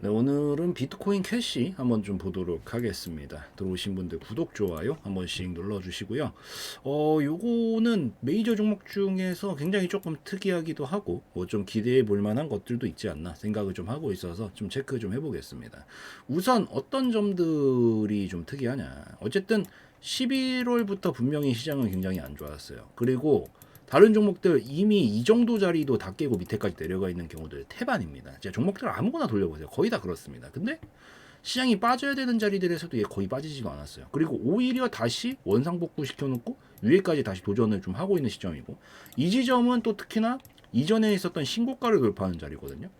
네, 오늘은 비트코인 캐시 한번 좀 보도록 하겠습니다. 들어오신 분들 구독, 좋아요 한 번씩 눌러주시고요. 어, 요거는 메이저 종목 중에서 굉장히 조금 특이하기도 하고 뭐 좀 기대해 볼 만한 것들도 있지 않나 생각을 좀 하고 있어서 좀 체크 좀 해보겠습니다. 우선 어떤 점들이 좀 특이하냐. 어쨌든 11월부터 분명히 시장은 굉장히 안 좋았어요. 그리고 다른 종목들 이미 이 정도 자리도 다 깨고 밑에까지 내려가 있는 경우들 태반입니다. 진짜 종목들 아무거나 돌려보세요. 거의 다 그렇습니다. 근데 시장이 빠져야 되는 자리들에서도 얘 거의 빠지지도 않았어요. 그리고 오히려 다시 원상복구 시켜놓고 위에까지 다시 도전을 좀 하고 있는 시점이고 이 지점은 또 특히나 이전에 있었던 신고가를 돌파하는 자리거든요.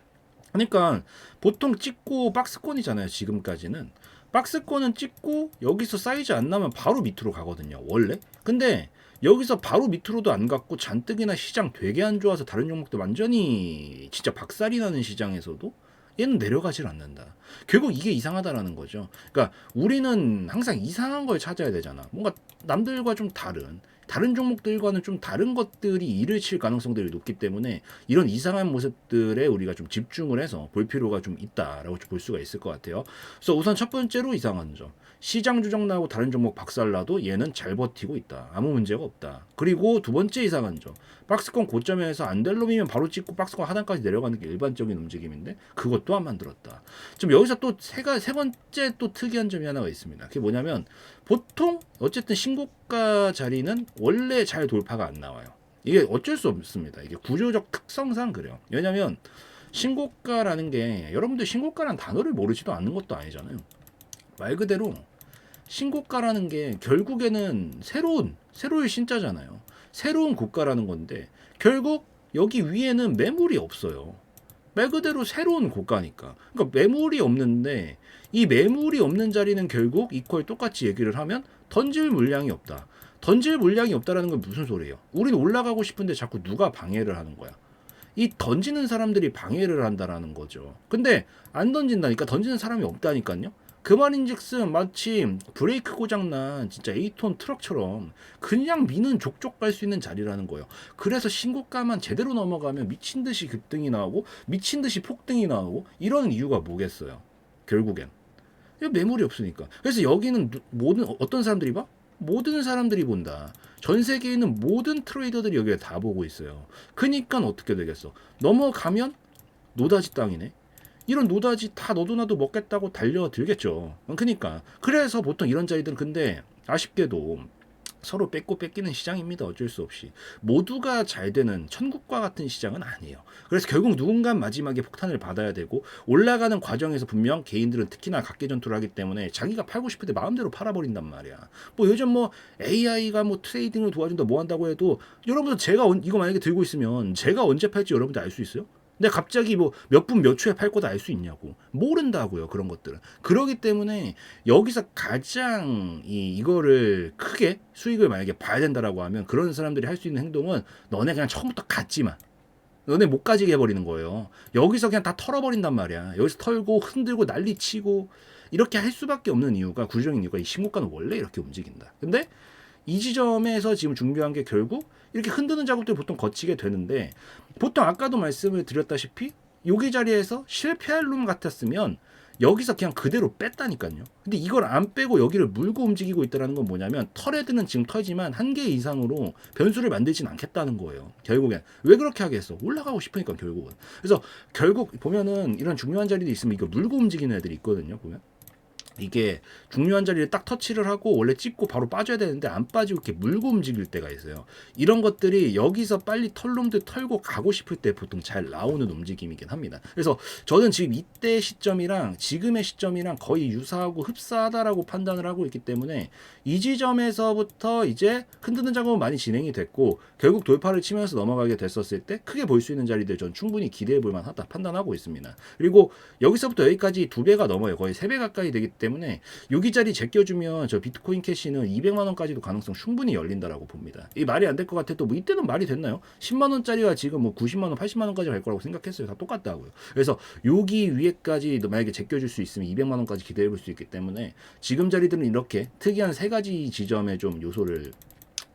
그러니까 보통 찍고 박스권이잖아요. 지금까지는 박스권은 찍고 여기서 사이즈 안 나면 바로 밑으로 가거든요. 원래. 근데 여기서 바로 밑으로도 안 갔고 잔뜩이나 시장 되게 안 좋아서 다른 종목들 완전히 진짜 박살이 나는 시장에서도 얘는 내려가질 않는다. 결국 이게 이상하다라는 거죠. 그러니까 우리는 항상 이상한 걸 찾아야 되잖아. 뭔가 남들과 좀 다른 다른 종목들과는 좀 다른 것들이 일을 칠 가능성들이 높기 때문에 이런 이상한 모습들에 우리가 좀 집중을 해서 볼 필요가 좀 있다라고 볼 수가 있을 것 같아요. 그래서 우선 첫 번째로 이상한 점. 시장 조정 나고 다른 종목 박살나도 얘는 잘 버티고 있다. 아무 문제가 없다. 그리고 두 번째 이상한 점. 박스권 고점에서 안 될 놈이면 바로 찍고 박스권 하단까지 내려가는 게 일반적인 움직임인데 그것도 안 만들었다. 좀 여기서 또 세가 세 번째 또 특이한 점이 하나가 있습니다. 그게 뭐냐면 보통 어쨌든 신고가 자리는 원래 잘 돌파가 안 나와요. 이게 어쩔 수 없습니다. 이게 구조적 특성상 그래요. 왜냐면 신고가라는 게 여러분들 신고가라는 단어를 모르지도 않는 것도 아니잖아요. 말 그대로 신고가라는 게 결국에는 새로운 새로운 신자잖아요. 새로운 고가라는 건데 결국 여기 위에는 매물이 없어요. 말 그대로 새로운 고가니까. 그러니까 매물이 없는데 이 매물이 없는 자리는 결국 이퀄 똑같이 얘기를 하면 던질 물량이 없다. 던질 물량이 없다라는 건 무슨 소리예요? 우리는 올라가고 싶은데 자꾸 누가 방해를 하는 거야. 이 던지는 사람들이 방해를 한다라는 거죠. 근데 안 던진다니까 던지는 사람이 없다니까요. 그 말인즉슨 마치 브레이크 고장난 진짜 8톤 트럭처럼 그냥 미는 족족 갈 수 있는 자리라는 거예요. 그래서 신고가만 제대로 넘어가면 미친 듯이 급등이 나오고 미친 듯이 폭등이 나오고 이런 이유가 뭐겠어요. 결국엔 매물이 없으니까. 그래서 여기는 누- 모든 어떤 사람들이 봐? 모든 사람들이 본다. 전 세계에 있는 모든 트레이더들이 여기에 다 보고 있어요. 그니까 어떻게 되겠어? 넘어가면 노다지 땅이네. 이런 노다지 다 너도 나도 먹겠다고 달려들겠죠. 그러니까 그래서 보통 이런 자리들은 근데 아쉽게도 서로 뺏고 뺏기는 시장입니다. 어쩔 수 없이 모두가 잘 되는 천국과 같은 시장은 아니에요. 그래서 결국 누군가 마지막에 폭탄을 받아야 되고 올라가는 과정에서 분명 개인들은 특히나 각계 전투를 하기 때문에 자기가 팔고 싶을 때 마음대로 팔아버린단 말이야. 뭐 요즘 뭐 AI가 뭐 트레이딩을 도와준다 뭐 한다고 해도 여러분들 제가 언- 이거 만약에 들고 있으면 제가 언제 팔지 여러분들 알 수 있어요? 근데 갑자기 뭐 몇 분 몇 초에 팔 거다 알 수 있냐고. 모른다고요 그런 것들은. 그러기 때문에 여기서 가장 이 이거를 크게 수익을 만약에 봐야 된다라고 하면 그런 사람들이 할 수 있는 행동은 너네 그냥 처음부터 갔지만 너네 못 가지게 해버리는 거예요. 여기서 그냥 다 털어버린단 말이야. 여기서 털고 흔들고 난리치고 이렇게 할 수밖에 없는 이유가 구조적인 이유가 이 신고가는 원래 이렇게 움직인다. 근데 이 지점에서 지금 중요한 게 결국 이렇게 흔드는 작업들 보통 거치게 되는데 보통 아까도 말씀을 드렸다시피 여기 자리에서 실패할 놈 같았으면 여기서 그냥 그대로 뺐다니까요. 근데 이걸 안 빼고 여기를 물고 움직이고 있다는 건 뭐냐면 털헤드는 지금 털지만 한 개 이상으로 변수를 만들진 않겠다는 거예요. 결국엔 왜 그렇게 하겠어? 올라가고 싶으니까 결국은. 그래서 결국 보면은 이런 중요한 자리도 있으면 이거 물고 움직이는 애들이 있거든요. 보면. 이게 중요한 자리를 딱 터치를 하고 원래 찍고 바로 빠져야 되는데 안 빠지고 이렇게 물고 움직일 때가 있어요. 이런 것들이 여기서 빨리 털놈들 털고 가고 싶을 때 보통 잘 나오는 움직임이긴 합니다. 그래서 저는 지금 이때 시점이랑 지금의 시점이랑 거의 유사하고 흡사하다라고 판단을 하고 있기 때문에 이 지점에서부터 이제 흔드는 작업은 많이 진행이 됐고 결국 돌파를 치면서 넘어가게 됐었을 때 크게 볼 수 있는 자리들 전 충분히 기대해 볼 만하다 판단하고 있습니다. 그리고 여기서부터 여기까지 두 배가 넘어요. 거의 세 배 가까이 되기 때문에 여기 자리 제껴주면 저 비트코인 캐시는 200만 원까지도 가능성 충분히 열린다라고 봅니다. 이 말이 안 될 것 같아도 뭐 이때는 말이 됐나요? 10만 원짜리가 지금 뭐 90만 원, 80만 원까지 갈 거라고 생각했어요. 다 똑같다고요. 그래서 여기 위에까지 만약에 제껴줄 수 있으면 200만 원까지 기대해 볼 수 있기 때문에 지금 자리들은 이렇게 특이한 세 가지 지점에 좀 요소를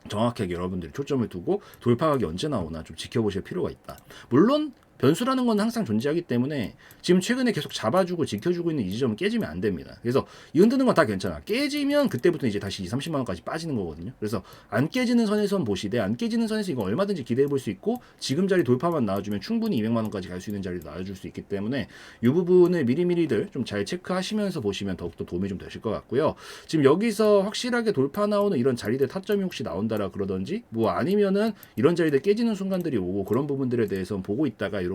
정확하게 여러분들이 초점을 두고 돌파각이 언제 나오나 좀 지켜보실 필요가 있다. 물론 변수라는 건 항상 존재하기 때문에 지금 최근에 계속 잡아주고 지켜주고 있는 이 지점은 깨지면 안 됩니다. 그래서 이 흔드는 건 다 괜찮아. 깨지면 그때부터 이제 다시 2, 30만 원까지 빠지는 거거든요. 그래서 안 깨지는 선에선 보시되 안 깨지는 선에서 이거 얼마든지 기대해 볼 수 있고 지금 자리 돌파만 나와주면 충분히 200만 원까지 갈 수 있는 자리도 나와줄 수 있기 때문에 이 부분을 미리미리들 좀 잘 체크하시면서 보시면 더욱더 도움이 좀 되실 것 같고요. 지금 여기서 확실하게 돌파 나오는 이런 자리들 타점이 혹시 나온다라 그러던지 뭐 아니면은 이런 자리들 깨지는 순간들이 오고 그런 부분들에 대해서 보고 있다가 이렇게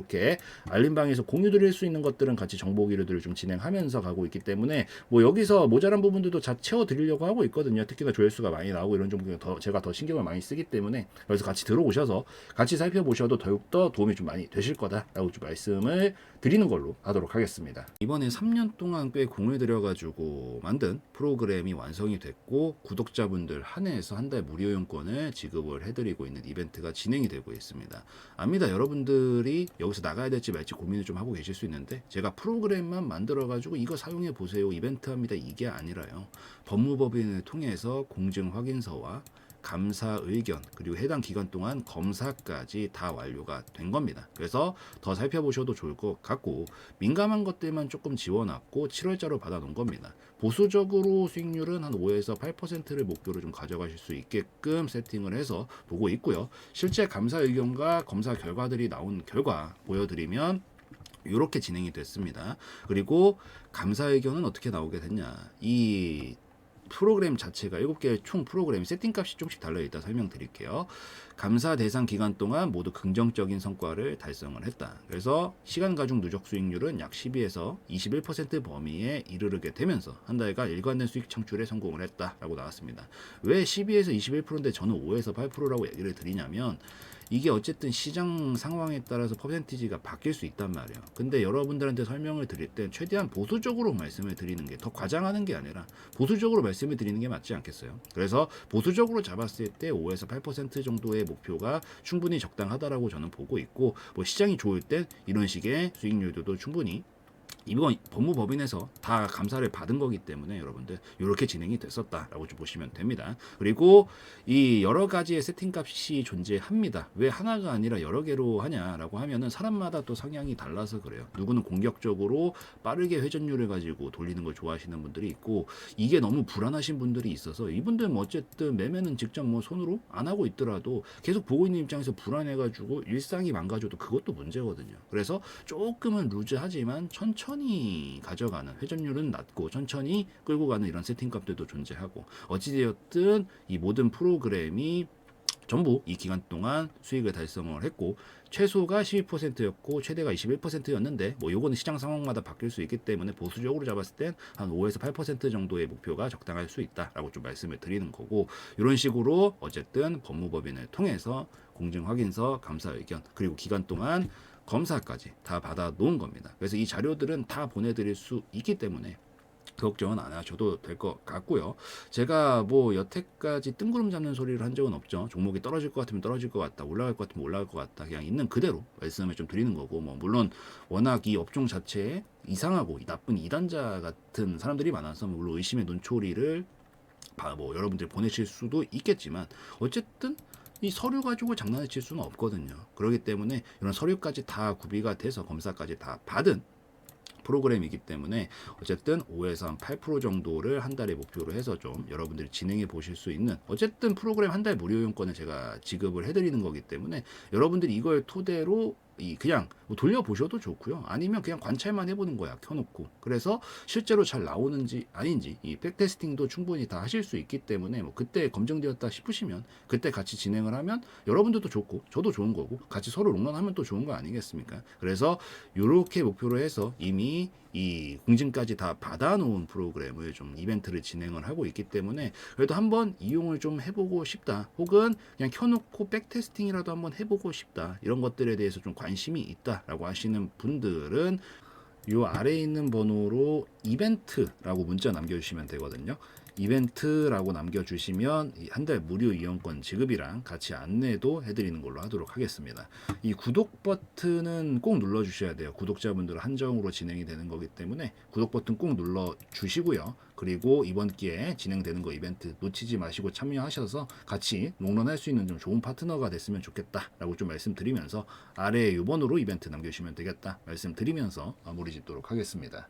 알림방에서 공유 드릴 수 있는 것들은 같이 정보 기류들을 좀 진행하면서 가고 있기 때문에 뭐 여기서 모자란 부분들도 다 채워 드리려고 하고 있거든요. 특히나 조회수가 많이 나오고 이런 종목에 더 제가 더 신경을 많이 쓰기 때문에 그래서 같이 들어오셔서 같이 살펴보셔도 더욱 더 도움이 좀 많이 되실 거다라고 좀 말씀을 드리는 걸로 하도록 하겠습니다. 이번에 3년 동안 꽤 공을 들여가지고 만든 프로그램이 완성이 됐고 구독자분들 한해에서 한 달 무료 이용권을 지급을 해드리고 있는 이벤트가 진행이 되고 있습니다. 압니다. 여러분들이 여기서 나가야 될지 말지 고민을 좀 하고 계실 수 있는데 제가 프로그램만 만들어 가지고 이거 사용해 보세요 이벤트 합니다 이게 아니라요. 법무법인을 통해서 공증 확인서와 감사 의견 그리고 해당 기간 동안 검사까지 다 완료가 된 겁니다. 그래서 더 살펴보셔도 좋을 것 같고 민감한 것들만 조금 지워놨고 7월자로 받아놓은 겁니다. 보수적으로 수익률은 한 5에서 8%를 목표로 좀 가져가실 수 있게끔 세팅을 해서 보고 있고요. 실제 감사 의견과 검사 결과들이 나온 결과 보여드리면 이렇게 진행이 됐습니다. 그리고 감사 의견은 어떻게 나오게 됐냐? 이 프로그램 자체가 7개의 총 프로그램 세팅값이 조금씩 달려 있다 설명드릴게요. 감사 대상 기간 동안 모두 긍정적인 성과를 달성을 했다. 그래서 시간 가중 누적 수익률은 약 12에서 21% 범위에 이르르게 되면서 한 달간 일관된 수익 창출에 성공을 했다라고 나왔습니다. 왜 12에서 21%인데 저는 5에서 8%라고 얘기를 드리냐면 이게 어쨌든 시장 상황에 따라서 퍼센티지가 바뀔 수 있단 말이에요. 근데 여러분들한테 설명을 드릴 땐 최대한 보수적으로 말씀을 드리는 게 더 과장하는 게 아니라 보수적으로 말씀을 드리는 게 맞지 않겠어요? 그래서 보수적으로 잡았을 때 5에서 8% 정도의 목표가 충분히 적당하다라고 저는 보고 있고 뭐 시장이 좋을 땐 이런 식의 수익률도 충분히 이번 법무법인에서 다 감사를 받은 거기 때문에 여러분들 이렇게 진행이 됐었다라고 좀 보시면 됩니다. 그리고 이 여러 가지의 세팅 값이 존재합니다. 왜 하나가 아니라 여러 개로 하냐라고 하면은 사람마다 또 성향이 달라서 그래요. 누구는 공격적으로 빠르게 회전율을 가지고 돌리는 걸 좋아하시는 분들이 있고 이게 너무 불안하신 분들이 있어서 이분들 뭐 어쨌든 매매는 직접 뭐 손으로 안 하고 있더라도 계속 보고 있는 입장에서 불안해가지고 일상이 망가져도 그것도 문제거든요. 그래서 조금은 루즈하지만 천천히 가져가는 회전율은 낮고 천천히 끌고 가는 이런 세팅 값들도 존재하고 어찌되었든 이 모든 프로그램이 전부 이 기간 동안 수익을 달성을 했고 최소가 12%였고 최대가 21%였는데 뭐 요거는 시장 상황마다 바뀔 수 있기 때문에 보수적으로 잡았을 땐 한 5에서 8% 정도의 목표가 적당할 수 있다라고 좀 말씀을 드리는 거고 이런 식으로 어쨌든 법무법인을 통해서 공증 확인서 감사 의견 그리고 기간 동안 검사까지 다 받아 놓은 겁니다. 그래서 이 자료들은 다 보내드릴 수 있기 때문에 걱정은 안 하셔도 될 것 같고요. 제가 뭐 여태까지 뜬구름 잡는 소리를 한 적은 없죠. 종목이 떨어질 것 같으면 떨어질 것 같다, 올라갈 것 같으면 올라갈 것 같다. 그냥 있는 그대로 말씀을 좀 드리는 거고, 뭐 물론 워낙 이 업종 자체에 이상하고 이 나쁜 이단자 같은 사람들이 많아서 물론 의심의 눈초리를 봐- 뭐 여러분들이 보내실 수도 있겠지만 어쨌든 이 서류 가지고 장난을 칠 수는 없거든요. 그렇기 때문에 이런 서류까지 다 구비가 돼서 검사까지 다 받은 프로그램이기 때문에 어쨌든 5에서 한 8% 정도를 한 달에 목표로 해서 좀 여러분들이 진행해 보실 수 있는 어쨌든 프로그램 한 달 무료 이용권을 제가 지급을 해드리는 거기 때문에 여러분들이 이걸 토대로 이 그냥 뭐 돌려보셔도 좋고요. 아니면 그냥 관찰만 해보는 거야 켜놓고. 그래서 실제로 잘 나오는지 아닌지 이 백테스팅도 충분히 다 하실 수 있기 때문에 뭐 그때 검증되었다 싶으시면 그때 같이 진행을 하면 여러분들도 좋고 저도 좋은 거고 같이 서로 롱런하면 또 좋은 거 아니겠습니까? 그래서 이렇게 목표로 해서 이미 이 공증까지 다 받아놓은 프로그램을 좀 이벤트를 진행을 하고 있기 때문에 그래도 한번 이용을 좀 해보고 싶다 혹은 그냥 켜놓고 백테스팅이라도 한번 해보고 싶다 이런 것들에 대해서 좀 관 심이 있다라고 하시는 분들은 요 아래에 있는 번호로 이벤트라고 문자 남겨주시면 되거든요. 이벤트라고 남겨주시면 한 달 무료 이용권 지급이랑 같이 안내도 해드리는 걸로 하도록 하겠습니다. 이 구독 버튼은 꼭 눌러주셔야 돼요. 구독자분들 한정으로 진행이 되는 거기 때문에 구독 버튼 꼭 눌러주시고요. 그리고 이번 기회에 진행되는 거 이벤트 놓치지 마시고 참여하셔서 같이 롱런할 수 있는 좀 좋은 파트너가 됐으면 좋겠다라고 좀 말씀드리면서 아래에 6번으로 이벤트 남겨주시면 되겠다 말씀드리면서 마무리 짓도록 하겠습니다.